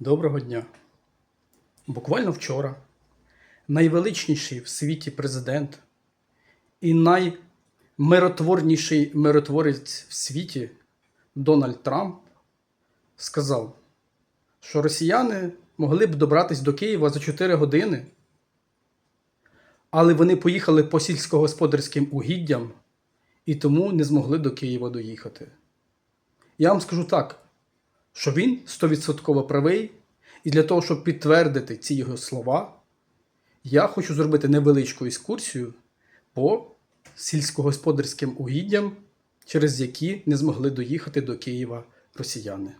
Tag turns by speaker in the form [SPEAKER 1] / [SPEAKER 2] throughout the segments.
[SPEAKER 1] Доброго дня. Буквально вчора найвеличніший в світі президент і наймиротворніший миротворець в світі Дональд Трамп сказав, що росіяни могли б добратись до Києва за 4 години, але вони поїхали по сільськогосподарським угіддям і тому не змогли до Києва доїхати. Я вам скажу так, що він 100% правий, і для того, щоб підтвердити ці його слова, я хочу зробити невеличку екскурсію по сільськогосподарським угіддям, через які не змогли доїхати до Києва росіяни.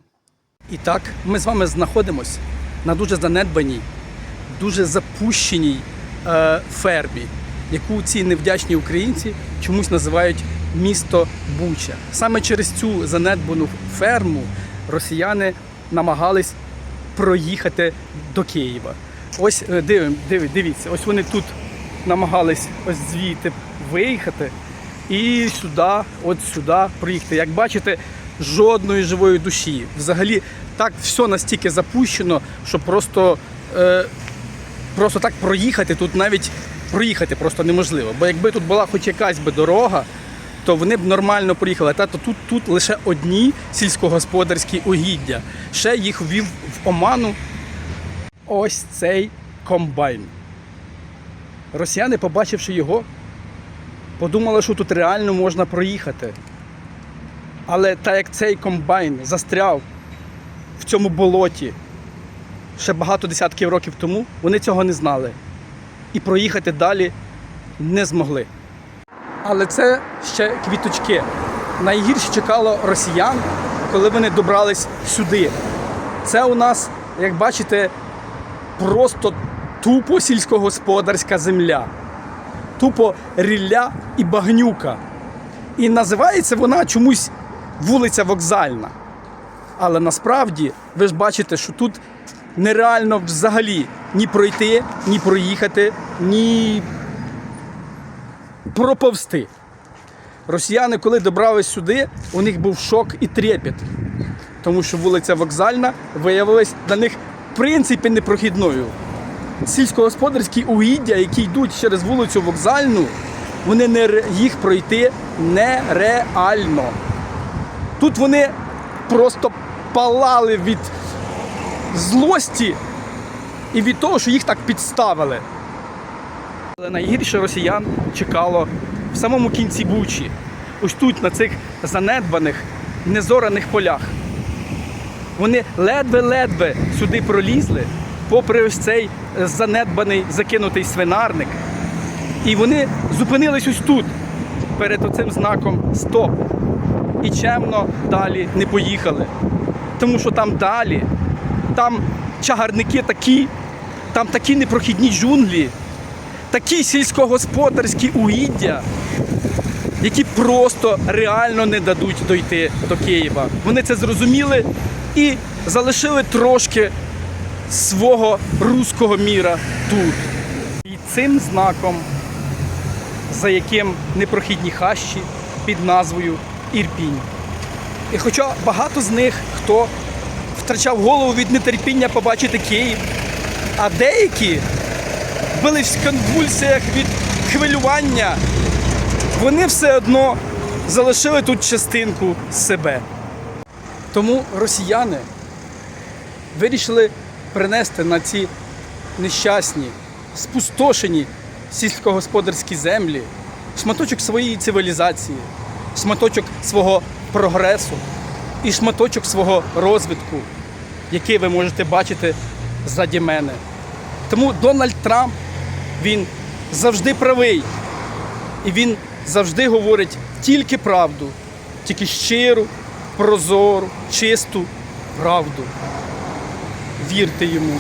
[SPEAKER 1] І так, ми з вами знаходимося на дуже занедбаній, дуже запущеній е, фермі, яку ці невдячні українці чомусь називають місто Буча. Саме через цю занедбану ферму росіяни намагались проїхати до Києва. Ось е, дивим, диви- дивіться, ось вони тут намагались ось звідти виїхати і сюди, от сюди проїхати. Як бачите, жодної живої душі. Взагалі так все настільки запущено, що просто, е, просто так проїхати тут навіть проїхати просто неможливо. Бо якби тут була хоч якась би дорога, то вони б нормально проїхали. Та то тут, тут лише одні сільськогосподарські угіддя. Ще їх ввів в оману ось цей комбайн. Росіяни, побачивши його, подумали, що тут реально можна проїхати. Але так як цей комбайн застряв в цьому болоті ще багато десятків років тому, вони цього не знали. І проїхати далі не змогли. Але це ще квіточки. Найгірше чекало росіян, коли вони добрались сюди. Це у нас, як бачите, просто тупо сільськогосподарська земля. Тупо рілля і багнюка. І називається вона чомусь вулиця Вокзальна. Але насправді ви ж бачите, що тут нереально взагалі ні пройти, ні проїхати, ні проповсти. Росіяни, коли добрались сюди, у них був шок і трепет. Тому що вулиця Вокзальна виявилась для них в принципі непрохідною. Сільськогосподарські угіддя, які йдуть через вулицю Вокзальну, вони не, їх пройти нереально. Тут вони просто палали від злості і від того, що їх так підставили. Але найгірше росіян чекало в самому кінці Бучі, ось тут, на цих занедбаних, незораних полях. Вони ледве-ледве сюди пролізли, попри ось цей е, занедбаний закинутий свинарник. І вони зупинились ось тут, перед оцим знаком Стоп. І чемно далі не поїхали. Тому що там далі, там чагарники такі, там такі непрохідні джунглі, такі сільськогосподарські угіддя, які просто реально не дадуть дойти до Києва. Вони це зрозуміли і залишили трошки свого руського міра тут. І цим знаком, за яким непрохідні хащі під назвою Ірпінь. І хоча багато з них, хто втрачав голову від нетерпіння побачити Київ, а деякі бились в конвульсіях від хвилювання, вони все одно залишили тут частинку себе. Тому росіяни вирішили принести на ці нещасні, спустошені сільськогосподарські землі шматочок своєї цивілізації, шматочок свого прогресу і шматочок свого розвитку, який ви можете бачити ззаді мене. Тому Дональд Трамп він завжди правий. І він завжди говорить тільки правду, тільки щиру, прозору, чисту правду. Вірте йому.